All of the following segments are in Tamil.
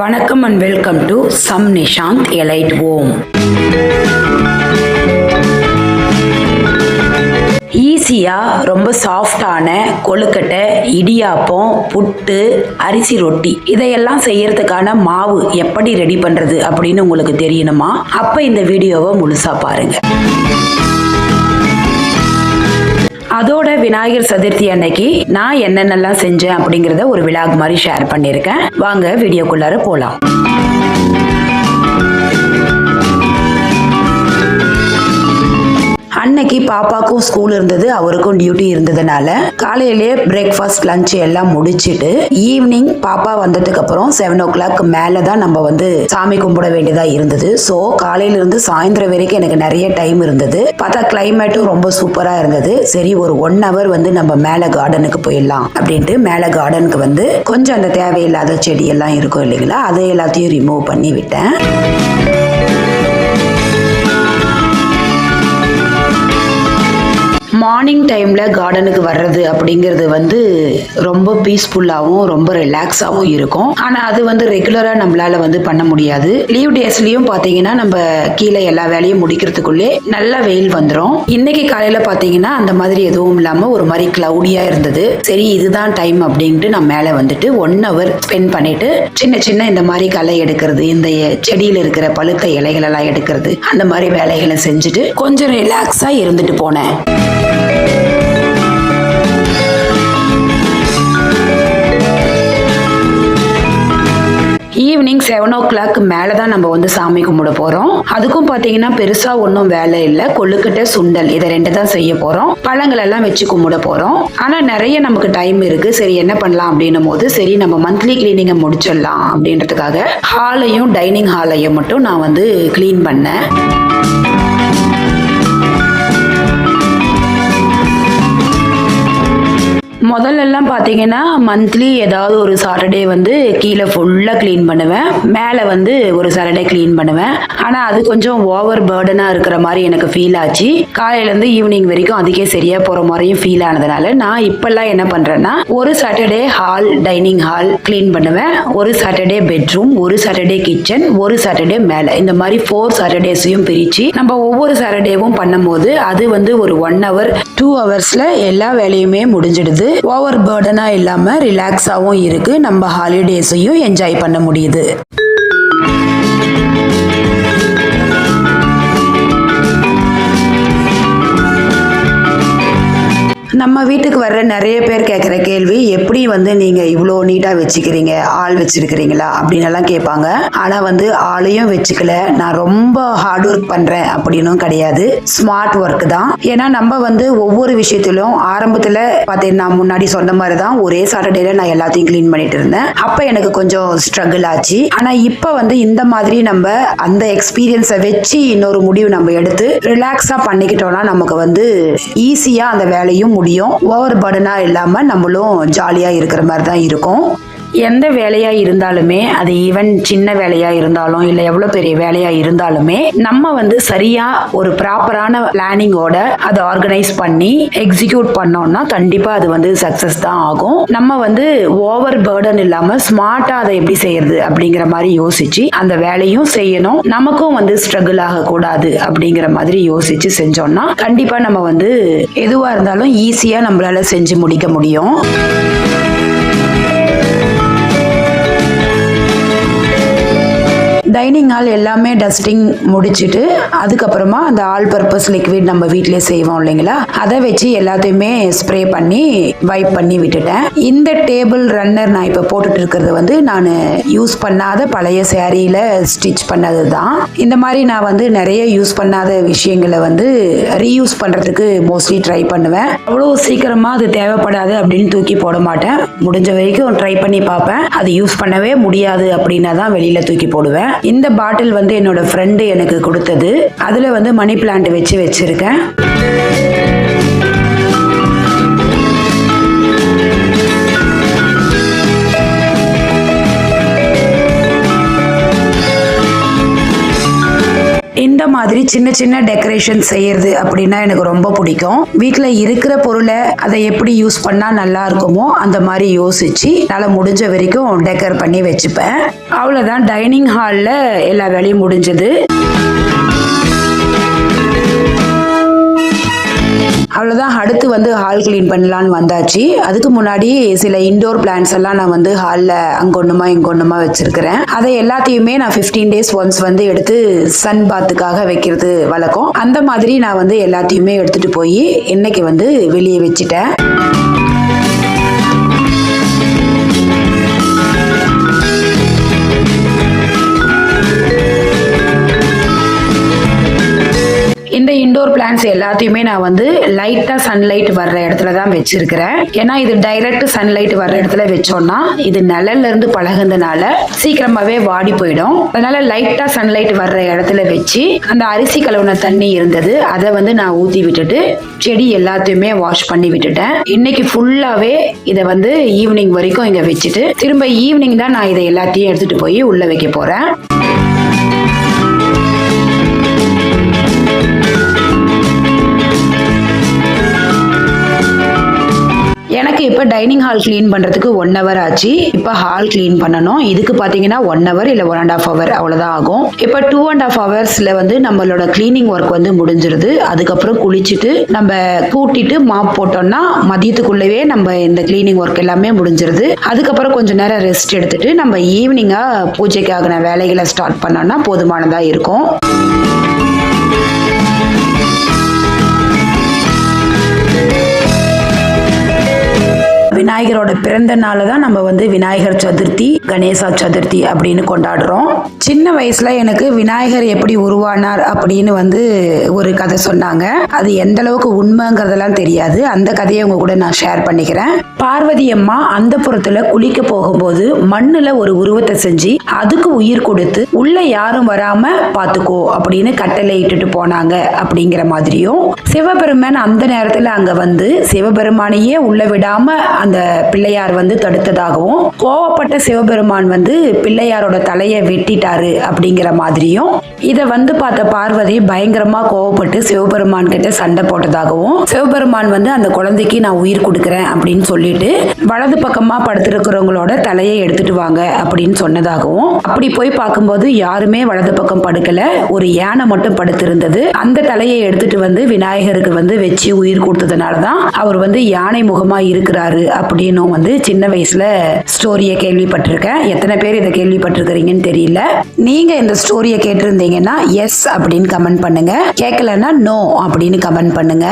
வணக்கம் and welcome to Sam Nishanth elite home ஈஸியாக ரொம்ப சாஃப்டான கொழுக்கட்டை இடியாப்பம் புட்டு அரிசி ரொட்டி இதையெல்லாம் செய்யறதுக்கான மாவு எப்படி ரெடி பண்ணுறது அப்படின்னு உங்களுக்கு தெரியணுமா? அப்போ இந்த வீடியோவை முழுசாக பாருங்கள் அதோட விநாயகர் சதுர்த்தி அன்னைக்கு நான் என்னென்னலாம் செஞ்சேன் அப்படிங்கிறத ஒரு விழாக் மாதிரி ஷேர் பண்ணியிருக்கேன். வாங்க வீடியோக்குள்ளார போகலாம் அன்னைக்கு பாப்பாக்கும் ஸ்கூல் இருந்தது அவருக்கும் டியூட்டி இருந்ததுனால காலையிலேயே பிரேக்ஃபாஸ்ட் லஞ்ச் எல்லாம் முடிச்சுட்டு ஈவினிங் பாப்பா வந்ததுக்கு அப்புறம் செவன் ஓ கிளாக் மேலே தான் நம்ம வந்து சாமி கும்பிட வேண்டியதா இருந்தது. ஸோ காலையில இருந்து சாயந்தரம் வரைக்கும் எனக்கு நிறைய டைம் இருந்தது. பார்த்தா கிளைமேட்டும் ரொம்ப சூப்பரா இருந்தது. சரி ஒரு ஒன் ஹவர் வந்து நம்ம மேலே கார்டனுக்கு போயிடலாம் அப்படின்ட்டு மேலே கார்டனுக்கு வந்து கொஞ்சம் அந்த தேவையில்லாத செடி எல்லாம் இருக்கும் இல்லைங்களா அதை எல்லாத்தையும் ரிமூவ் பண்ணி விட்டேன். மார்னிங் டைமில் கார்டனுக்கு வர்றது அப்படிங்கிறது வந்து ரொம்ப பீஸ்ஃபுல்லாகவும் ரொம்ப ரிலாக்ஸாகவும் இருக்கும். ஆனால் அது வந்து ரெகுலராக நம்மளால் வந்து பண்ண முடியாது. லீவ் டேஸ்லேயும் பார்த்தீங்கன்னா நம்ம கீழே எல்லா வேலையும் முடிக்கிறதுக்குள்ளே நல்ல வெயில் வந்துடும் இன்னைக்கு காலையில் பார்த்தீங்கன்னா அந்த மாதிரி எதுவும் இல்லாமல் ஒரு மாதிரி க்ளவுடியாக இருந்தது. சரி இதுதான் டைம் அப்படின்ட்டு நான் மேலே வந்துட்டு ஒன் ஹவர் ஸ்பெண்ட் பண்ணிட்டு சின்ன சின்ன இந்த மாதிரி களை எடுக்கிறது இந்த செடியில் இருக்கிற பழுத்த இலைகளெல்லாம் எடுக்கிறது அந்த மாதிரி வேலைகளை செஞ்சுட்டு கொஞ்சம் ரிலாக்ஸாக இருந்துட்டு போனேன். ஈவினிங் செவன் ஓ கிளாக் மேலே தான் நம்ம வந்து சாமி கும்பிட போகிறோம் அதுக்கும் பார்த்தீங்கன்னா பெருசாக ஒன்றும் வேலை இல்லை. கொழுக்கட்டை சுண்டல் இதை ரெண்டு தான் செய்ய போகிறோம் பழங்கள் எல்லாம் வச்சு கும்பிட போகிறோம் ஆனால் நிறைய நமக்கு டைம் இருக்குது சரி என்ன பண்ணலாம் அப்படின்னும் போது சரி நம்ம மந்த்லி கிளீனிங்கை முடிச்சிடலாம் அப்படின்றதுக்காக ஹாலையும் டைனிங் ஹாலையும் மட்டும் நான் வந்து க்ளீன் பண்ணேன். முதல்லலாம் பார்த்தீங்கன்னா மந்த்லி ஏதாவது ஒரு சாட்டர்டே வந்து கீழே ஃபுல்லாக க்ளீன் பண்ணுவேன். மேலே வந்து ஒரு சாட்டர்டே க்ளீன் பண்ணுவேன். ஆனால் அது கொஞ்சம் ஓவர் பேர்டனாக இருக்கிற மாதிரி எனக்கு ஃபீல் ஆச்சு. காலையிலேருந்து ஈவினிங் வரைக்கும் அதுக்கே சரியாக போகிற மாதிரியும் ஃபீல் ஆனதுனால நான் இப்போல்லாம் என்ன பண்ணுறேன்னா ஒரு Saturday hall dining hall clean பண்ணுவேன். ஒரு சாட்டர்டே பெட்ரூம் ஒரு சாட்டர்டே கிச்சன் ஒரு சாட்டர்டே மேலே. இந்த மாதிரி ஃபோர் சாட்டர்டேஸையும் பிரித்து நம்ம ஒவ்வொரு சாட்டர்டேவும் பண்ணும்போது அது வந்து ஒரு ஒன் ஹவர் டூ ஹவர்ஸில் எல்லா வேலையுமே முடிஞ்சிடுது. ஓவர் பேர்டனாக இல்லாமல் ரிலாக்ஸாகவும் இருக்குது நம்ம ஹாலிடேஸையும் என்ஜாய் பண்ண முடியுது. நம்ம வீட்டுக்கு வர்ற நிறைய பேர் கேட்குற கேள்வி எப்படி வந்து நீங்கள் இவ்வளோ நீட்டாக வச்சுக்கிறீங்க? ஆள் வச்சிருக்கிறீங்களா? அப்படின்னு எல்லாம் கேட்பாங்க. ஆனால் வந்து ஆளையும் வச்சுக்கல. நான் ரொம்ப ஹார்ட் ஒர்க் பண்ணுறேன் அப்படின்னும் கிடையாது. ஸ்மார்ட் ஒர்க் தான். ஏன்னா நம்ம வந்து ஒவ்வொரு விஷயத்திலும் ஆரம்பத்தில் பார்த்தீங்கன்னா நான் முன்னாடி சொன்ன மாதிரி தான் ஒரே சாட்டர்டேல நான் எல்லாத்தையும் க்ளீன் பண்ணிட்டு இருந்தேன். அப்போ எனக்கு கொஞ்சம் ஸ்ட்ரகிள் ஆச்சு. ஆனால் இப்போ வந்து இந்த மாதிரி நம்ம அந்த எக்ஸ்பீரியன்ஸை வச்சு இன்னொரு முடிவு நம்ம எடுத்து ரிலாக்ஸாக பண்ணிக்கிட்டோம்னா நமக்கு வந்து ஈஸியாக அந்த வேலையும் முடியும். ஓவர் பர்டனாக இல்லாமல் நம்மளும் ஜாலியாக இருக்கிற மாதிரி தான் இருக்கும். எந்த வேலையாக இருந்தாலுமே அது ஈவன் சின்ன வேலையாக இருந்தாலும் இல்லை எவ்வளோ பெரிய வேலையாக இருந்தாலுமே நம்ம வந்து சரியாக ஒரு ப்ராப்பரான பிளானிங்கோட அதை ஆர்கனைஸ் பண்ணி எக்ஸிக்யூட் பண்ணோம்னா கண்டிப்பாக அது வந்து சக்ஸஸ் தான் ஆகும். நம்ம வந்து ஓவர் பேர்டன் இல்லாமல் ஸ்மார்ட்டாக அதை எப்படி செய்யறது அப்படிங்கிற மாதிரி யோசிச்சு அந்த வேலையும் செய்யணும். நமக்கும் வந்து ஸ்ட்ரகிள் ஆகக்கூடாது அப்படிங்கிற மாதிரி யோசிச்சு செஞ்சோம்னா கண்டிப்பாக நம்ம வந்து எதுவாக இருந்தாலும் ஈஸியாக நம்மளால செஞ்சு முடிக்க முடியும். டைனிங் ஹால் எல்லாமே டஸ்டிங் முடிச்சுட்டு அதுக்கப்புறமா அந்த ஆல் பர்பஸ் லிக்விட் நம்ம வீட்டிலே செய்வோம் இல்லைங்களா? அதை வச்சு எல்லாத்தையுமே ஸ்ப்ரே பண்ணி வைப் பண்ணி விட்டுட்டேன். இந்த டேபிள் ரன்னர் நான் இப்போ போட்டுட்டு இருக்கிறது வந்து நான் யூஸ் பண்ணாத பழைய சேரீல ஸ்டிச் பண்ணது தான் இந்த மாதிரி நான் வந்து நிறைய யூஸ் பண்ணாத விஷயங்களை வந்து ரீயூஸ் பண்ணுறதுக்கு மோஸ்ட்லி ட்ரை பண்ணுவேன். அவ்வளோ சீக்கிரமாக அது தேவைப்படாது அப்படின்னு தூக்கி போட மாட்டேன். முடிஞ்ச வரைக்கும் ட்ரை பண்ணி பார்ப்பேன். அது யூஸ் பண்ணவே முடியாது அப்படின்னா தான் வெளியில் தூக்கி போடுவேன். இந்த பாட்டில் வந்து என்னோட ஃப்ரெண்டு எனக்கு கொடுத்தது. அதில் வந்து மணி பிளான்ட் வச்சு வச்சுருக்கேன். இந்த மாதிரி சின்ன சின்ன டெக்கரேஷன் செய்யறது அப்படின்னா எனக்கு ரொம்ப பிடிக்கும். வீட்டில் இருக்கிற பொருளை அதை எப்படி யூஸ் பண்ணால் நல்லா இருக்குமோ அந்த மாதிரி யோசிச்சு என்னால் முடிஞ்ச வரைக்கும் டெக்கர் பண்ணி வச்சுப்பேன். அவ்வளோதான் டைனிங் ஹாலில் எல்லா வேலையும் முடிஞ்சது. அவ்வளோதான் அடுத்து வந்து ஹால் க்ளீன் பண்ணலான்னு வந்தாச்சு. அதுக்கு முன்னாடி சில இன்டோர் பிளான்ஸ் எல்லாம் நான் வந்து ஹாலில் அங்கொன்னுமா இங்கொன்னுமா வச்சிருக்கிறேன். அதை எல்லாத்தையுமே நான் ஃபிஃப்டீன் டேஸ் ஒன்ஸ் வந்து எடுத்து சன் பாத்துக்காக வைக்கிறது வழக்கம். அந்த மாதிரி நான் வந்து எல்லாத்தையுமே எடுத்துட்டு போய் இன்னைக்கு வந்து வெளியே வச்சுட்டேன். இந்த இண்டோர் பிளான்ஸ் எல்லாத்தையுமே நான் வந்து லைட்டா சன்லைட் வர்ற இடத்துல தான் வச்சிருக்கிறேன். ஏன்னா இது டைரக்ட் சன்லைட் வர்ற இடத்துல வச்சோம்னா இது நிழல்ல இருந்து பழகுனதுனால சீக்கிரமாவே வாடி போயிடும். அதனால லைட்டா சன்லைட் வர்ற இடத்துல வச்சு அந்த அரிசி கழுவுன தண்ணி இருந்தது அதை வந்து நான் ஊத்தி விட்டுட்டு செடி எல்லாத்தையுமே வாஷ் பண்ணி விட்டுட்டேன். இன்னைக்கு ஃபுல்லாவே இதை வந்து ஈவினிங் வரைக்கும் இங்க வச்சுட்டு திரும்ப ஈவினிங் தான் நான் இதை எல்லாத்தையும் எடுத்துட்டு போய் உள்ள வைக்க போறேன். எனக்கு இப்போ டைனிங் ஹால் க்ளீன் பண்ணுறதுக்கு ஒன் ஹவர் ஆச்சு. இப்போ ஹால் க்ளீன் பண்ணணும். இதுக்கு பார்த்தீங்கன்னா ஒன் ஹவர் இல்லை ஒன் அண்ட் ஆஃப் ஹவர் அவ்வளோதான் ஆகும். இப்போ டூ அண்ட் ஆஃப் ஹவர்ஸில் வந்து நம்மளோட க்ளீனிங் ஒர்க் வந்து முடிஞ்சிருது. அதுக்கப்புறம் குளிச்சுட்டு நம்ம கூட்டிட்டு மாப் போட்டோம்னா மதியத்துக்குள்ளவே நம்ம இந்த க்ளீனிங் ஒர்க் எல்லாமே முடிஞ்சிருது. அதுக்கப்புறம் கொஞ்சம் நேரம் ரெஸ்ட் எடுத்துட்டு நம்ம ஈவினிங்காக பூஜைக்காகின வேலைகளை ஸ்டார்ட் பண்ணோம்னா போதுமானதாக இருக்கும். விநாயகரோட பிறந்த நாளை தான் நம்ம வந்து விநாயகர் சதுர்த்தி கணேசா சதுர்த்தி அப்படின்னு கொண்டாடுறோம். சின்ன வயசுல எனக்கு விநாயகர் எப்படி உருவானார் அப்படின்னு வந்து ஒரு கதை சொன்னாங்க. அது எந்த அளவுக்கு உண்மைங்கிறதெல்லாம் தெரியாது. அந்த கதையை உங்க கூட நான் ஷேர் பண்ணிக்கிறேன். பார்வதி அம்மா அந்த புறத்துல குளிக்க போகும்போது மண்ணுல ஒரு உருவத்தை செஞ்சு அதுக்கு உயிர் கொடுத்து உள்ள யாரும் வராம பாத்துக்கோ அப்படின்னு கட்டளை இட்டுட்டு போனாங்க அப்படிங்கிற மாதிரியும். சிவபெருமன் அந்த நேரத்துல அங்க வந்து சிவபெருமானையே உள்ள விடாம அந்த பிள்ளையார் வந்து தடுத்ததாகவும் கோவப்பட்ட சிவபெருமான் வந்து பிள்ளையாரோட தலையை வெட்டிட்டாரு அப்படிங்கிற மாதிரியும் இதை வந்து பார்த்த பார்வதி பயங்கரமா கோவப்பட்டு சிவபெருமான் கிட்ட சண்டை போட்டதாகவும் சிவபெருமான் வந்து அந்த குழந்தைக்கு நான் உயிர் கொடுக்குறேன் அப்படின்னு சொல்லிட்டு வலது பக்கமா படுத்திருக்கிறவங்களோட தலையை எடுத்துட்டு வாங்க அப்படின்னு சொன்னதாகவும் அப்படி போய் பார்க்கும்போது யாருமே வலது பக்கம் படுக்கல ஒரு யானை மட்டும் படுத்திருந்தது. அந்த தலையை எடுத்துட்டு வந்து விநாயகருக்கு வந்து வச்சு உயிர் கொடுத்ததுனால தான் அவர் வந்து யானை முகமா இருக்கிறாரு அப்படின்னும் வந்து சின்ன வயசுல ஸ்டோரியை கேள்விப்பட்டிருக்கேன். எத்தனை பேர் இதை கேள்விப்பட்டிருக்கிறீங்கன்னு தெரியல. நீங்க இந்த ஸ்டோரியை கேட்டிருந்தீங்கன்னா எஸ் அப்படின்னு கமெண்ட் பண்ணுங்க. கேட்கலன்னா நோ அப்படின்னு கமெண்ட் பண்ணுங்க.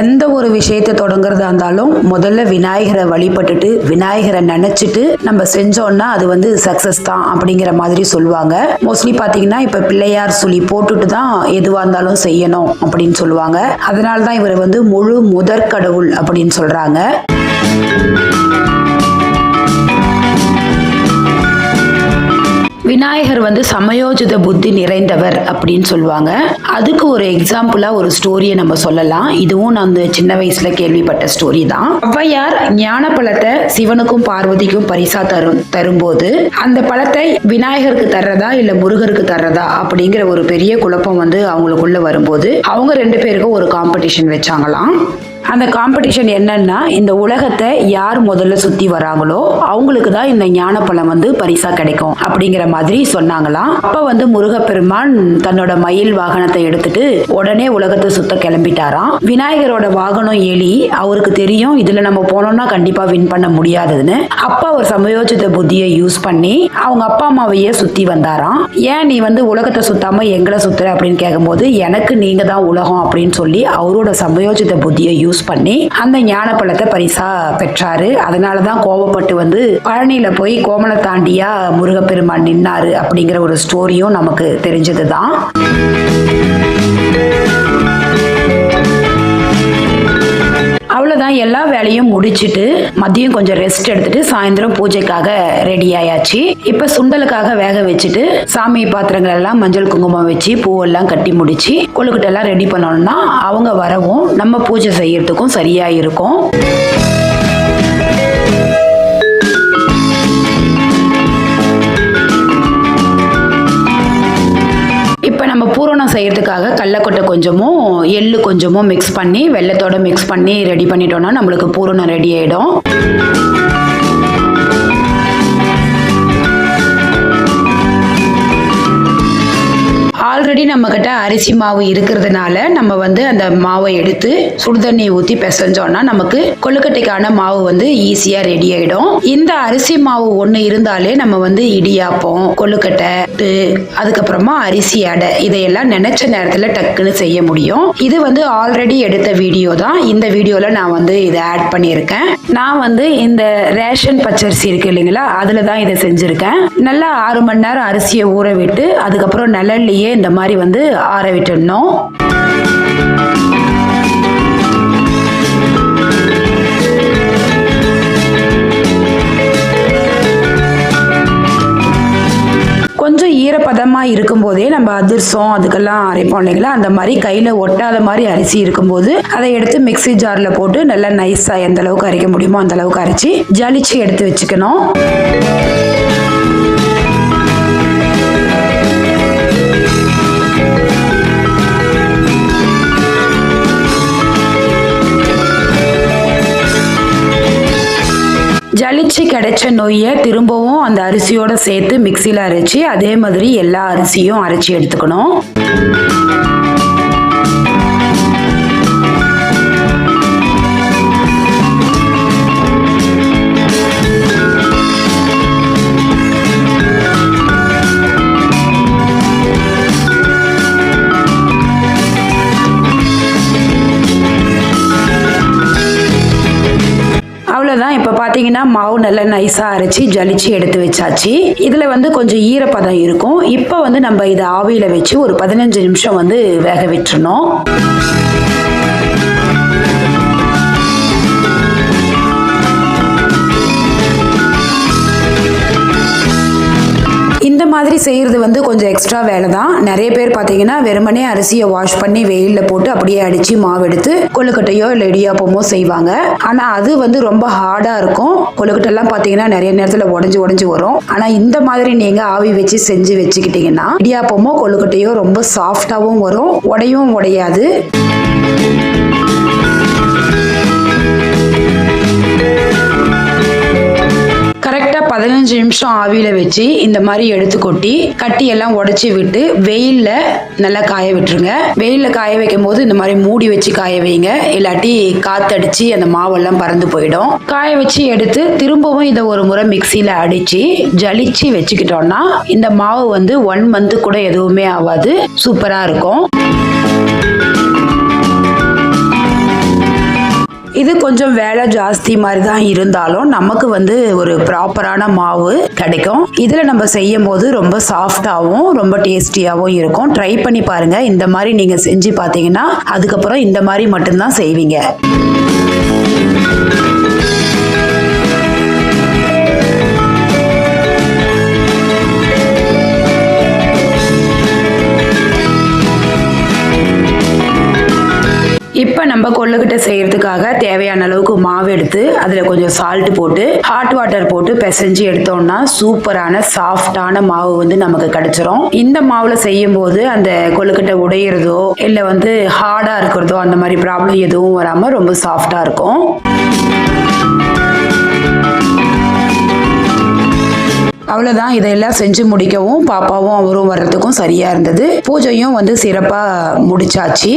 எந்த ஒரு விஷயத்தை தொடங்குறதா இருந்தாலும் முதல்ல விநாயகரை வழிபட்டுட்டு விநாயகரை நினைச்சிட்டு நம்ம செஞ்சோம்னா அது வந்து சக்சஸ் தான் அப்படிங்கிற மாதிரி சொல்லுவாங்க. மோஸ்ட்லி பாத்தீங்கன்னா இப்ப பிள்ளையார் சுழி போட்டுட்டு தான் எதுவா இருந்தாலும் செய்யணும் அப்படின்னு சொல்லுவாங்க. அதனால தான் இவர் வந்து முழு முதற் கடவுள் அப்படின்னு சொல்றாங்க. விநாயகர் வந்து சமயோஜித புத்தி நிறைந்தவர் அப்படின்னு சொல்லுவாங்க. அதுக்கு ஒரு எக்ஸாம்பிளா ஒரு ஸ்டோரியை நம்ம சொல்லலாம். இதுவும் நான் அந்த சின்ன வயசுல கேள்விப்பட்ட ஸ்டோரி தான். ஔவையார் ஞான பழத்தை சிவனுக்கும் பார்வதிக்கும் பரிசா தரும் தரும்போது அந்த பழத்தை விநாயகருக்கு தர்றதா இல்ல முருகருக்கு தர்றதா அப்படிங்கிற ஒரு பெரிய குழப்பம் வந்து அவங்களுக்குள்ள வரும்போது அவங்க ரெண்டு பேருக்கும் ஒரு காம்படிஷன் வச்சாங்களாம். அந்த காம்படிஷன் என்னன்னா இந்த உலகத்தை யார் முதல்ல சுத்தி வராங்களோ அவங்களுக்கு தான் இந்த ஞானப்பழம் வந்து பரிசா கிடைக்கும் அப்படிங்கிற மாதிரி சொன்னாங்களாம். அப்ப வந்து முருகப்பெருமான் தன்னோட மயில் வாகனத்தை எடுத்துட்டு உடனே உலகத்தை சுத்த கிளம்பிட்டாராம். விநாயகரோட வாகனம் எலி அவருக்கு தெரியும் இதுல நம்ம போனோம்னா கண்டிப்பா வின் பண்ண முடியாதுன்னு. அப்பா ஒரு சமயோஜித புத்தியை யூஸ் பண்ணி அவங்க அப்பா அம்மாவையே சுத்தி வந்தாராம். ஏன் நீ வந்து உலகத்தை சுத்தாம எங்களை சுத்துற அப்படின்னு கேட்கும்போது எனக்கு நீங்க தான் உலகம் அப்படின்னு சொல்லி அவரோட சமயோஜித புத்தியை யூஸ் பண்ணி அந்த ஞான பழத்தை பரிசா பெற்றாரு. அதனால தான் கோவப்பட்டு வந்து பழனியில போய் கோமலை தாண்டியா முருகப்பெருமான் நின்னாரு அப்படிங்கிற ஒரு ஸ்டோரியும் நமக்கு தெரிஞ்சது தான் தான் எல்லா வேலையும் முடிச்சுட்டு மதியம் கொஞ்சம் ரெஸ்ட் எடுத்துட்டு சாயந்தரம் பூஜைக்காக ரெடி ஆயாச்சு. இப்ப சுண்டலுக்காக வேக வச்சுட்டு சாமி பாத்திரங்கள் எல்லாம் மஞ்சள் குங்குமம் வச்சு பூவெல்லாம் கட்டி முடிச்சு கொழுக்கிட்ட எல்லாம் ரெடி பண்ணோம்னா அவங்க வரவும் நம்ம பூஜை செய்யறதுக்கும் சரியா இருக்கும். பூரணம் செய்யறதுக்காக கொஞ்சமும் எள்ளு கொஞ்சமும் மிக்ஸ் பண்ணி வெள்ளத்தோட மிக்ஸ் பண்ணி ரெடி பண்ணிட்டோம்னா நம்மளுக்கு பூரணம் ரெடி ஆகிடும் ஆல்ரெடி நம்மக்கிட்ட அரிசி மாவு இருக்கிறதுனால நம்ம வந்து அந்த மாவை எடுத்து சுடுதண்ணி ஊற்றி பிசைஞ்சோம்னா நமக்கு கொழுக்கட்டைக்கான மாவு வந்து ஈஸியாக ரெடி ஆகிடும் இந்த அரிசி மாவு ஒன்று இருந்தாலே நம்ம வந்து இடியாப்பம் கொழுக்கட்டை அதுக்கப்புறமா அரிசி அடை இதையெல்லாம் நினைச்ச நேரத்தில் டக்குன்னு செய்ய முடியும். இது வந்து ஆல்ரெடி எடுத்த வீடியோ தான். இந்த வீடியோவில் நான் வந்து இதை ஆட் பண்ணியிருக்கேன். நான் வந்து இந்த ரேஷன் பச்சரிசி இருக்கு இல்லைங்களா அதில் தான் இதை செஞ்சுருக்கேன். நல்லா ஆறு மணி நேரம் அரிசியை ஊற விட்டு அதுக்கப்புறம் நிழல்லையே இந்த மாதிரி மாதிரி வந்து ஆற விட்டுடணும். கொஞ்சம் ஈரப்பதமாக இருக்கும்போதே நம்ம அதிர்சம் அதுக்கெல்லாம் அரைப்போம் இல்லைங்களா? அந்த மாதிரி கையில் ஒட்டாத மாதிரி அரிசி இருக்கும்போது அதை எடுத்து மிக்ஸி ஜாரில் போட்டு நல்லா நைஸாக எந்த அளவுக்கு அரைக்க முடியுமோ அந்த அளவுக்கு அரைச்சி ஜலிச்சு எடுத்து வச்சுக்கணும். கிடைச்ச நொய்யை திரும்பவும் அந்த அரிசியோட சேர்த்து மிக்சியில் அரைச்சி அதே மாதிரி எல்லா அரிசியும் அரைச்சி எடுத்துக்கணும். பார்த்தீங்கன்னா மாவு நல்லா நைஸாக அரைச்சி ஜலிச்சு எடுத்து வச்சாச்சு. இதில் வந்து கொஞ்சம் ஈரப்பதம் இருக்கும். இப்போ வந்து நம்ம இதை ஆவியில் வச்சு ஒரு பதினஞ்சு நிமிஷம் வந்து வேக விட்டுருணும் மாதிரி செய்கிறது வந்து கொஞ்சம் எக்ஸ்ட்ரா வேலை தான் நிறைய பேர் பார்த்தீங்கன்னா வெறுமனே அரிசியை வாஷ் பண்ணி வெயிலில் போட்டு அப்படியே அடித்து மாவு எடுத்து கொழுக்கட்டையோ இல்லை இடியாப்பமோ செய்வாங்க. ஆனால் அது வந்து ரொம்ப ஹார்டாக இருக்கும். கொழுக்கட்டைலாம் பார்த்தீங்கன்னா நிறைய நேரத்தில் உடஞ்சி உடஞ்சி வரும். ஆனால் இந்த மாதிரி நீங்கள் ஆவி வச்சு செஞ்சு வச்சுக்கிட்டீங்கன்னா இடியாப்பமோ கொழுக்கட்டையோ ரொம்ப சாஃப்டாகவும் வரும். உடையும் உடையாது. பதினஞ்சு நிமிஷம் ஆவியில் வச்சு இந்த மாதிரி எடுத்து கொட்டி கட்டி எல்லாம் உடச்சி விட்டு வெயிலில் நல்லா காய விட்டுருங்க. வெயிலில் காய வைக்கும் போது இந்த மாதிரி மூடி வச்சு காய வைங்க. இல்லாட்டி காத்தடிச்சு அந்த மாவெல்லாம் பறந்து போயிடும். காய வச்சு எடுத்து திரும்பவும் இதை ஒரு முறை மிக்சியில் அடித்து ஜலிச்சு வச்சுக்கிட்டோம்னா இந்த மாவு வந்து ஒன் மந்த்து கூட எதுவுமே ஆகாது. சூப்பராக இருக்கும். இது கொஞ்சம் வேலை ஜாஸ்தி மாதிரி தான் இருந்தாலும் நமக்கு வந்து ஒரு ப்ராப்பரான மாவு கிடைக்கும். இதில் நம்ம செய்யும் போது ரொம்ப சாஃப்டாகவும் ரொம்ப டேஸ்டியாகவும் இருக்கும். ட்ரை பண்ணி பாருங்க. இந்த மாதிரி நீங்கள் செஞ்சு பார்த்தீங்கன்னா அதுக்கப்புறம் இந்த மாதிரி மட்டும்தான் செய்வீங்க. இப்போ நம்ம கொள்ளுக்கிட்ட செய்யறதுக்காக தேவையான அளவுக்கு மாவு எடுத்து அதில் கொஞ்சம் சால்ட் போட்டு ஹாட் வாட்டர் போட்டு பிசைஞ்சு எடுத்தோம்னா சூப்பரான சாஃப்டான மாவு வந்து நமக்கு கிடைச்சிரும். இந்த மாவில் செய்யும் போது அந்த கொழுக்கட்டை உடையிறதோ இல்லை வந்து ஹார்டாக இருக்கிறதோ அந்த மாதிரி ப்ராப்ளம் எதுவும் வராமல் ரொம்ப சாஃப்டாக இருக்கும். அவ்வளோதான் இதையெல்லாம் செஞ்சு முடிக்கவும் பாப்பாவும் அவரும் வர்றதுக்கும் சரியாக இருந்தது. பூஜையும் வந்து சிறப்பாக முடிச்சாச்சு.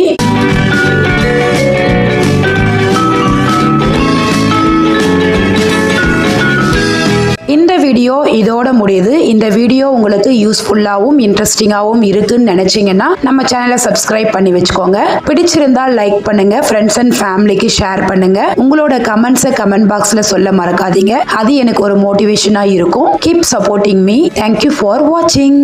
வீடியோ இதோட முடியுது. இந்த வீடியோ உங்களுக்கு யூஸ்ஃபுல்லாகவும் இன்ட்ரெஸ்டிங்காகவும் இருக்குன்னு நினச்சிங்கன்னா நம்ம சேனலை சப்ஸ்கிரைப் பண்ணி வச்சுக்கோங்க. பிடிச்சிருந்தால் லைக் பண்ணுங்க. ஃப்ரெண்ட்ஸ் அண்ட் ஃபேமிலிக்கு ஷேர் பண்ணுங்க. உங்களோட கமெண்ட்ஸை கமெண்ட் பாக்ஸில் சொல்ல மறக்காதீங்க. அது எனக்கு ஒரு மோட்டிவேஷனாக இருக்கும். Keep supporting me thank you for வாட்சிங்